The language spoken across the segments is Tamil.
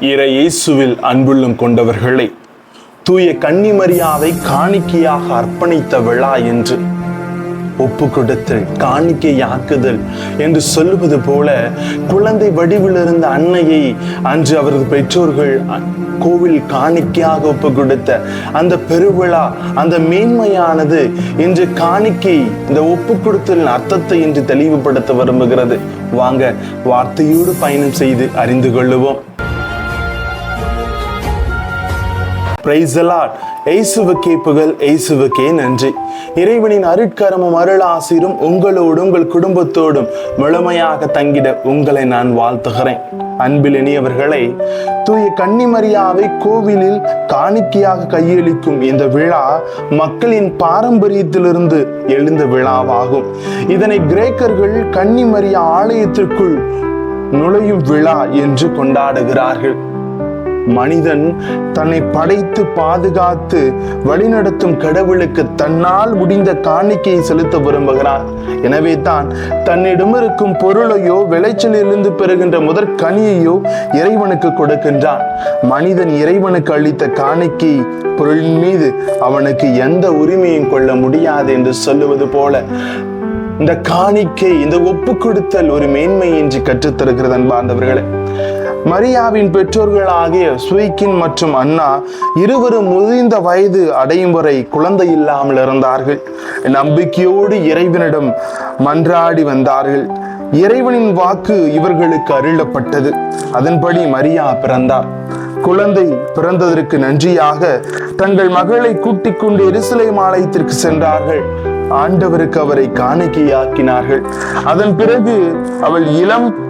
இறை இயேசுவில் அன்புள்ளம் கொண்டவர்களே தூய கன்னிமரியாவை காணிக்கையாக அர்ப்பணித்த விழா என்று ஒப்பு கொடுத்தல் காணிக்கையாக்குதல் என்று சொல்லுவது போல குழந்தை வடிவில் இருந்த அன்னையை அன்று அவரது பெற்றோர்கள் அ- கோவில் காணிக்கையாக ஒப்பு கொடுத்த அந்த பெருவிழா அந்த மேன்மையானது இன்று காணிக்கை இந்த ஒப்பு கொடுத்தலின் அர்த்தத்தை இன்று தெளிவுபடுத்த விரும்புகிறது. வாங்க வார்த்தையோடு பயணம் செய்து அறிந்து கொள்ளுவோம். பிரைஸ் அலாட் எய்சுவுக்கே புகழ் எய்சுவுக்கே நன்றி. இறைவனின் அருட்கரமும் அருளாசிரும் உங்களோடும் உங்கள் குடும்பத்தோடும் முழுமையாக தங்கிட உங்களை நான் வாழ்த்துகிறேன். அன்பில் இனியவர்களை தூய கன்னிமரியாவை கோவிலில் காணிக்கையாக கையளிக்கும் இந்த விழா மக்களின் பாரம்பரியத்திலிருந்து எழுந்த விழாவாகும். இதனை கிரேக்கர்கள் கன்னிமரியா ஆலயத்திற்குள் நுழையும் விழா என்று கொண்டாடுகிறார்கள். மனிதன் தன்னை படைத்து பாதுகாத்து வழிநடத்தும் கடவுளுக்கு தன்னால் முடிந்த காணிக்கையை செலுத்த விரும்புகிறார். எனவே தான் தன்னிடம் இருக்கும் பொருளையோ விளைச்சலிலிருந்து பெறுகின்ற முதற் கனியையோ இறைவனுக்கு கொடுக்கின்றான். மனிதன் இறைவனுக்கு அளித்த காணிக்கை பொருளின் மீது அவனுக்கு எந்த உரிமையும் கொள்ள முடியாது என்று சொல்லுவது போல இந்த காணிக்கை இந்த ஒப்பு கொடுத்தல் ஒரு மேன்மையின்றி கற்றுத்தருகிறது அன்பார்ந்தவர்களே. மரியாவின் பெற்றோர்களாகிய சுய்கின் மற்றும் அண்ணா இருவரும் முதிர்ந்த வயது அடையும் வரை குழந்தை இல்லாமல் இருந்தார்கள். நம்பிக்கையோடு இறைவனிடம் மன்றாடி வந்தார்கள். இறைவனின் வாக்கு இவர்களுக்கு அருளப்பட்டது. அதன்படி மரியா பிறந்தார். குழந்தை பிறந்ததற்கு நன்றியாக தங்கள் மகளை கூட்டிக் கொண்டு எரிசிலை மாலயத்திற்கு சென்றார்கள். ஆண்டவருக்கு அவரை காணிக்கையாக்கினார்கள். அதன் பிறகு அவள் இளம்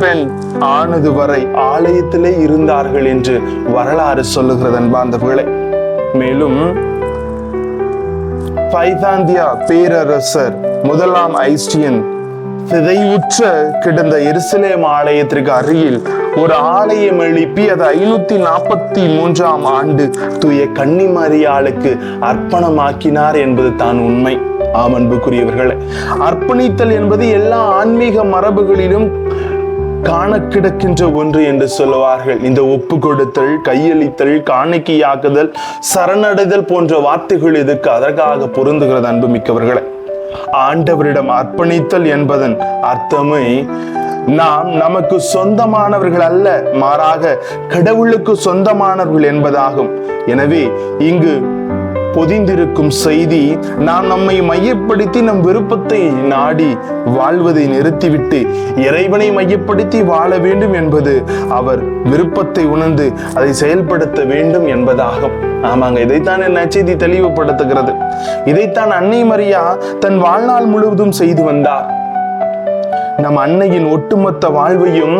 பெண் ஆனது வரை ஆலயத்திலே இருந்தார்கள் என்று வரலாறு சொல்லுகிறது அன்பார்ந்தவர்களே. மேலும் பைதாந்தியா பேரரசர் முதலாம் ஐஸ்டியன் சிதைவுற்ற கிடந்த எருசலேம் ஆலயத்திற்கு அருகில் ஒரு ஆலயம் எழுப்பி அது ஐநூத்தி நாற்பத்தி மூன்றாம் ஆண்டு தூய கன்னிமரியாளுக்கு அர்ப்பணமாக்கினார் என்பது தான் உண்மை. ஆம் அர்ப்பணித்தல் என்பது எல்லா ஆன்மீக மரபுகளிலும் காண கிடக்கின்ற ஒன்று என்று சொல்லுவார்கள். இந்த ஒப்பு கொடுத்தல் கையளித்தல் காணிக்கையாக்குதல் சரணடைதல் போன்ற வார்த்தைகள் இதுக்கு அதற்காக பொருந்துகிறது அன்புமிக்கவர்களே ஆண்டவரிடம் அர்ப்பணித்தல் என்பதன் அர்த்தமே நாம் நமக்கு சொந்தமானவர்கள் அல்ல மாறாக கடவுளுக்கு சொந்தமானவர்கள் என்பதாகும். எனவே இங்கு பொதிந்திருக்கும் செய்தி நாம் நம்மை மையப்படுத்தி நம் விருப்பத்தை நாடி வாழ்வதை நிறுத்திவிட்டு இறைவனை மையப்படுத்தி வாழ வேண்டும் என்பது அவர் விருப்பத்தை உணர்ந்து அதை செயல்படுத்த வேண்டும் என்பதாகும். ஆமாங்க இதைத்தான் என் நச்செய்தி தெளிவுபடுத்துகிறது. இதைத்தான் அன்னை மரியா தன் வாழ்நாள் முழுவதும் செய்து வந்தார். நம் அன்னையின் ஒட்டுமொத்த வாழ்வையும்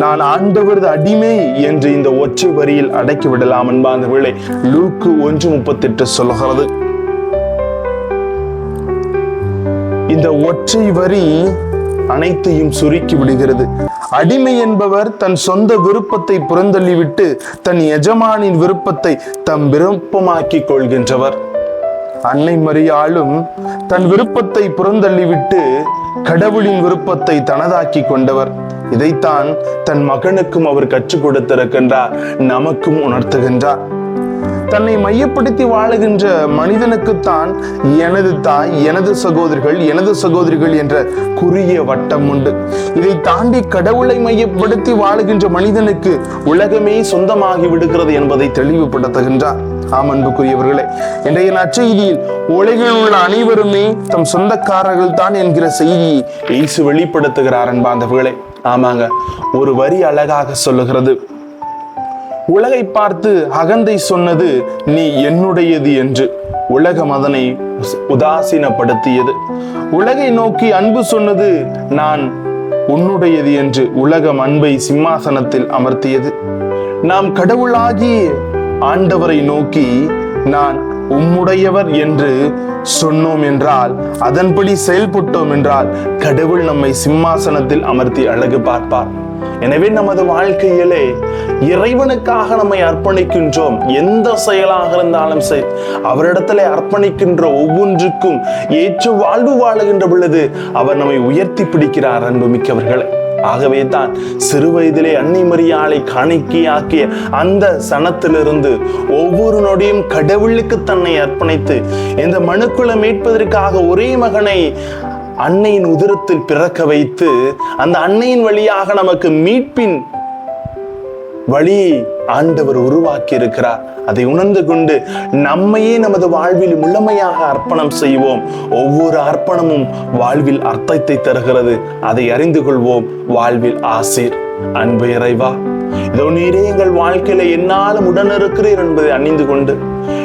நான் ஆண்டவரது அடிமை என்று இந்த ஒற்றை வரியில் அடக்கி விடலாம் அன்பார்ந்தவர்களே லூக்கு ஒன்று முப்பத்தெட்டு சொல்கிறது இந்த ஒற்றை வரி அனைத்தையும் சுருக்கி விடுகிறது. அடிமை என்பவர் தன் சொந்த விருப்பத்தை புறந்தள்ளிவிட்டு தன் எஜமானின் விருப்பத்தை தம் விருப்பமாக்கிக் கொள்கின்றவர். அன்னை மரியாளும் தன் விருப்பத்தை புறந்தள்ளிவிட்டு கடவுளின் விருப்பத்தை தனதாக்கி கொண்டவர். இதைத்தான் தன் மகனுக்கும் அவர் கற்றுக் கொடுத்திருக்கின்றார். நமக்கும் உணர்த்துகின்றார். தன்னை மையப்படுத்தி வாழுகின்ற மனிதனுக்குத்தான் எனது தாய் எனது சகோதரிகள் எனது சகோதரிகள் என்ற குறுகிய வட்டம் உண்டு. இதை தாண்டி கடவுளை மையப்படுத்தி வாழுகின்ற மனிதனுக்கு உலகமே சொந்தமாகி விடுகிறது என்பதை தெளிவுபடுத்துகின்றார். ஆம் அன்புக்குரியவர்களே இன்றைய நற்செய்தியில் உலகில் உள்ள அனைவருமே தம் சொந்தக்காரர்கள் தான் என்கிற செய்தியை இயேசு வெளிப்படுத்துகிறார் அன்பாந்தவர்களே ஆமாங்க ஒரு வரி அழகாக சொல்லுகிறது. உலகை பார்த்து அகந்தை சொன்னது நீ என்னுடையது என்று. உலகம் அதனை உதாசீனப்படுத்தியது. உலகை நோக்கி அன்பு சொன்னது நான் உன்னுடையது என்று உலகம் அன்பை சிம்மாசனத்தில் அமர்த்தியது. நாம் கடவுளாகி ஆண்டவரை நோக்கி நான் உம்முடையவர் என்று சொன்னோம் என்றால் அதன்படி செயல்பட்டோம் என்றால் கடவுள் நம்மை சிம்மாசனத்தில் அமர்த்தி அழகு பார்ப்பார். எனவே நமது வாழ்க்கையிலே இறைவனுக்காக நம்மை அர்ப்பணிக்கின்றோம். எந்த செயலாக இருந்தாலும் சரி அவரிடத்துல அர்ப்பணிக்கின்ற ஒவ்வொன்றுக்கும் ஏற்று வாழ்வு வாழுகின்ற பொழுது அவர் நம்மை உயர்த்தி பிடிக்கிறார் அன்பு மிக்கவர்களை ஆகவே தான் சிறு வயதிலே அன்னை மரியாளை காணிக்கையாக்கிய அந்த சனத்திலிருந்து ஒவ்வொரு நொடியும் கடவுளுக்கு தன்னை அர்ப்பணித்து இந்த மனுக்குளை மீட்பதற்காக ஒரே மகனை அன்னையின் உதிரத்தில் பிறக்க வைத்து அந்த அன்னையின் வழியாக நமக்கு மீட்பின் வழியை ஆண்டவர் உருவாக்கி இருக்கிறார் அதை உணர்ந்து கொண்டு நம்மையே நமது வாழ்வில் முழுமையாக அர்ப்பணம் செய்வோம். ஒவ்வொரு அர்ப்பணமும் வாழ்வில் அர்த்தத்தை தருகிறது. அதை அறிந்து கொள்வோம். வாழ்வில் ஆசீர். அன்பு இறைவா இதோ நீரே எங்கள் வாழ்க்கையில என்னாலும் உடன் இருக்கிறீர் என்பதை அணிந்து கொண்டு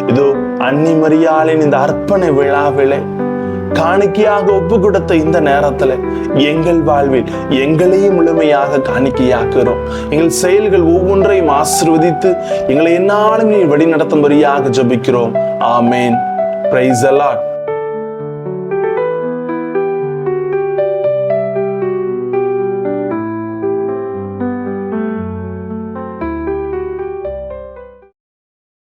இதோ அன்னி மரியாளின் இந்த அர்ப்பண விழாவிலே காணிக்கையாக ஒப்பு கொடுத்த இந்த நேரத்துல எங்கள் வாழ்வில் எங்களையும் முழுமையாக காணிக்கையாக்குறோம் எங்கள் செயல்கள் ஒவ்வொன்றையும் ஆசிர்வதித்து எங்களை என்னாலும் நீ வழி நடத்தும்படியாக ஜபிக்கிறோம். ஆமேன். Price allot